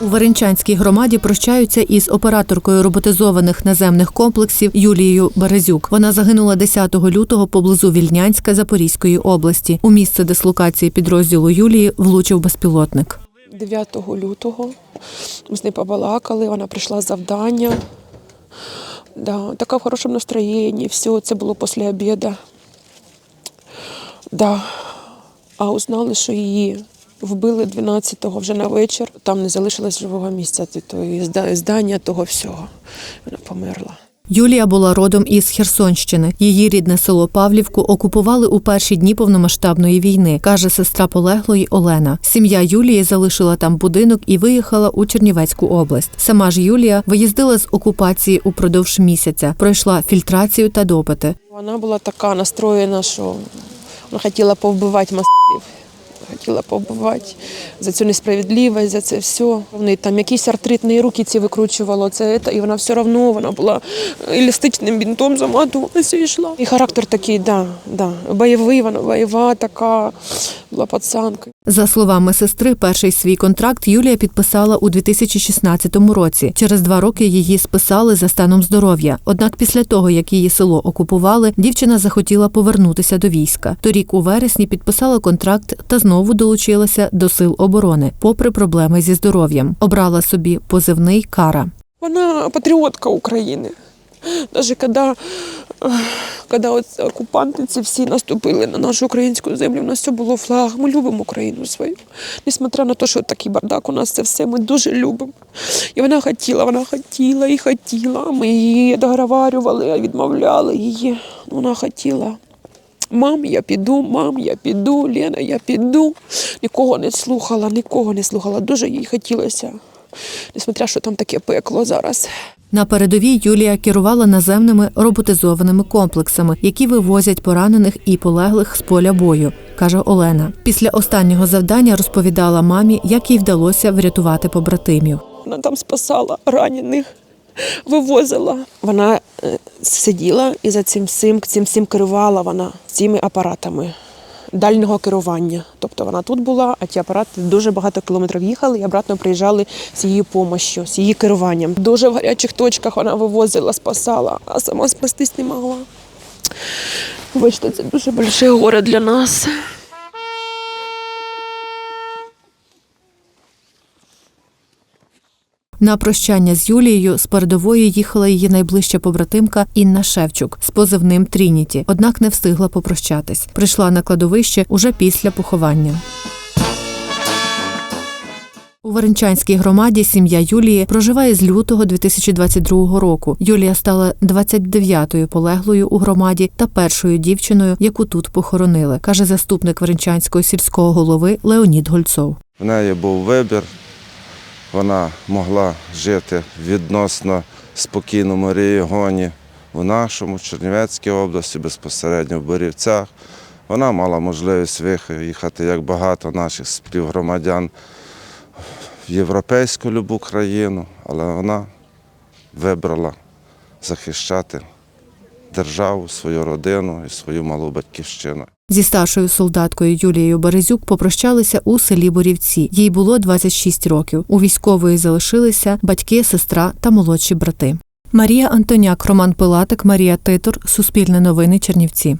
У Веренчанській громаді прощаються із операторкою роботизованих наземних комплексів Юлією Березюк. Вона загинула 10 лютого поблизу Вільнянська Запорізької області. У місце дислокації підрозділу Юлії влучив безпілотник. 9 лютого ми з нею побалакали, вона прийшла з завдання. Да, така в хорошому настроєнні, все, це було після обіду. Да. А узнали, що її вбили 12-го вже на вечір. Там не залишилось живого місця, тої зда- здання, того всього. Вона померла. Юлія була родом із Херсонщини. Її рідне село Павлівку окупували у перші дні повномасштабної війни, каже сестра полеглої Олена. Сім'я Юлії залишила там будинок і виїхала у Чернівецьку область. Сама ж Юлія виїздила з окупації упродовж місяця, пройшла фільтрацію та допити. Вона була така настроєна, що вона хотіла повбивати мастів. Хотіла побувати за цю несправедливість, за це все. Вони там якісь артритні руки ці викручувало, це, це, і вона все одно вона була еластичним бінтом заматувалася і йшла. І характер такий, да, да, бойовий, вона бойова така, була пацанка. За словами сестри, перший свій контракт Юлія підписала у 2016 році. Через два роки її списали за станом здоров'я. Однак після того, як її село окупували, дівчина захотіла повернутися до війська. Торік у вересні підписала контракт та знову долучилася до сил оборони, попри проблеми зі здоров'ям. Обрала собі позивний кара. Вона патріотка України. Навіть коли, коли окупанти ці всі наступили на нашу українську землю, у нас все було флаг. Ми любимо Україну свою. Несмотря на те, що такий бардак у нас це все, ми дуже любимо. І вона хотіла, вона хотіла і хотіла. Ми її договарювали, відмовляли її. Вона хотіла. Мам, я піду, мам, я піду, Лена, я піду. Нікого не слухала, нікого не слухала. Дуже їй хотілося. Несмотря, що там таке пекло зараз. На передовій Юлія керувала наземними роботизованими комплексами, які вивозять поранених і полеглих з поля бою, каже Олена. Після останнього завдання розповідала мамі, як їй вдалося врятувати побратимів. Вона там спасала ранених, вивозила. Вона е, сиділа і за цим всім, цим всім керувала вона цими апаратами дальнього керування. Тобто вона тут була, а ті апарати дуже багато кілометрів їхали і обратно приїжджали з її допомогою, з її керуванням. Дуже в гарячих точках вона вивозила, спасала, а сама спастись не могла. Бачите, це дуже велике горе для нас. На прощання з Юлією з передової їхала її найближча побратимка Інна Шевчук з позивним Трініті, однак не встигла попрощатись. Прийшла на кладовище уже після поховання. У Варенчанській громаді сім'я Юлії проживає з лютого 2022 року. Юлія стала 29-ю полеглою у громаді та першою дівчиною, яку тут похоронили, каже заступник Варенчанського сільського голови Леонід Гольцов. В неї був вибір. Вона могла жити відносно спокійному регіоні в нашому Чернівецькій області, безпосередньо в Борівцях. Вона мала можливість виїхати, як багато наших співгромадян, в європейську любу країну, але вона вибрала захищати державу, свою родину і свою малу батьківщину. Зі старшою солдаткою Юлією Березюк попрощалися у селі Борівці. Їй було 26 років. У військової залишилися батьки, сестра та молодші брати. Марія Антоняк, Роман Пилатик, Марія Титор, Суспільне новини, Чернівці.